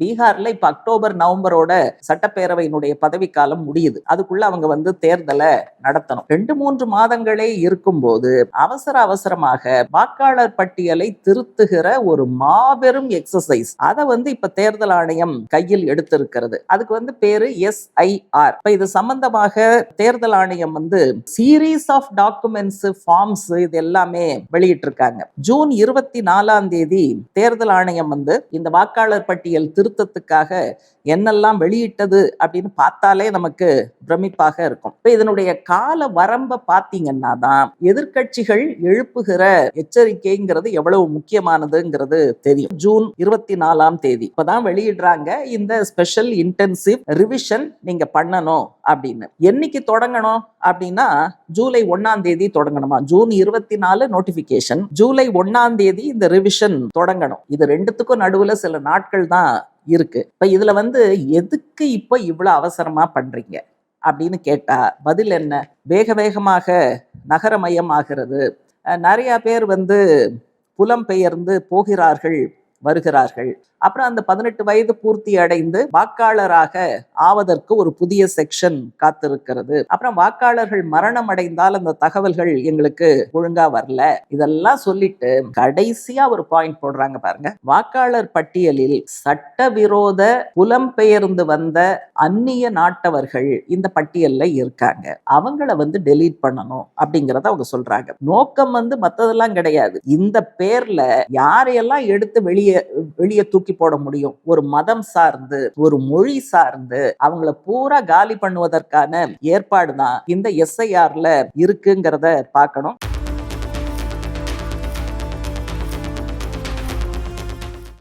பீகார்ல இப்ப அக்டோபர் நவம்பரோட சட்டப்பேரவையினுடைய பதவிக்காலம் முடியுது. அதுக்குள்ள அவங்க வந்து தேர்தலை நடத்தணும். ரெண்டு மூன்று மாதங்களே இருக்கும்போது அவசர அவசரமாக வாக்காளர் பட்டியலை திருத்துகிற ஒரு மாபெரும் எக்ஸசைஸ் அதை வந்து இப்ப தேர்தல் ஆணையம் கையில் எடுத்திருக்கிறது. அதுக்கு வந்து பேரு எஸ்ஐஆர் இப்ப இது சம்பந்தமாக தேர்தல் ஆணையம் வந்து சீரீஸ் ஆஃப் டாக்குமெண்ட்ஸ் ஃபார்ம்ஸ் இது எல்லாமே வெளியிட்டிருக்காங்க. ஜூன் இருபத்தி நாலாம் தேதி தேர்தல் ஆணையம் வந்து இந்த வாக்காளர் பட்டியல் திருத்தத்துக்காக என்னெல்லாம் வெளியிட்டது அப்படின்னு பார்த்தாலே நமக்கு பிரமிப்பாக இருக்கும். இப்போ இதனுடைய கால வரம்ப பார்த்தீங்கன்னா தான் எதிர்க்கட்சிகள் எழுப்புகிற எச்சரிக்கைங்கிறது எவ்வளவு முக்கியமானதுங்கிறது தெரியும். ஜூன் இருபத்தி நாலாம் தேதி. இப்போதான் வெளியிடுறாங்க. இந்த ஸ்பெஷல் இன்டென்சிவ் ரிவிஷன் நீங்க பண்ணணும். அப்படின்னு. என்னைக்கு தொடங்கணும் அப்படின்னா ஜூலை ஒன்னாம் தேதி தொடங்கணுமா? ஜூன் இருபத்தி நாலு நோட்டிபிகேஷன் ஜூலை ஒன்னாம் தேதி இந்த ரிவிஷன் தொடங்கணும். இது ரெண்டுத்துக்கும் நடுவுல சில நாட்கள் தான் இருக்கு. இப்ப இதுல வந்து எதுக்கு இப்ப இவ்வளவு அவசரமா பண்றீங்க? அப்படின்னு கேட்டா பதில் என்ன? வேக வேகமாக நகரமயம் ஆகிறது நிறைய பேர் வந்து புலம்பெயர்ந்து போகிறார்கள். வருகிறார்கள். அப்புறம் அந்த பதினெட்டு வயது பூர்த்தி அடைந்து வாக்காளராக ஆவதற்கு ஒரு புதிய செக்ஷன் காத்திருக்கிறது. அப்புறம் வாக்காளர்கள் மரணம் அடைந்தால் அந்த தகவல்கள் எங்களுக்கு ஒழுங்கா வரல. இதெல்லாம் சொல்லிட்டு கடைசியா ஒரு பாயிண்ட் போடுறாங்க பாருங்க. வாக்காளர் பட்டியலில் சட்டவிரோத புலம்பெயர்ந்து வந்த அந்நிய நாட்டவர்கள் இந்த பட்டியல்ல இருக்காங்க. அவங்கள வந்து டெலீட் பண்ணணும் அப்படிங்கறத அவங்க சொல்றாங்க. நோக்கம் வந்து மத்ததெல்லாம் கிடையாது. இந்த பேர்ல யாரையெல்லாம் எடுத்து வெளியே வெளியே வெளியே தூக்கி போட முடியும். ஒரு மதம் சார்ந்து ஒரு மொழி சார்ந்து அவங்கள பூரா காலி பண்ணுவதற்கான ஏற்பாடு தான் இந்த எஸ்ஐஆர்ல இருக்குங்கிறத பார்க்கணும்.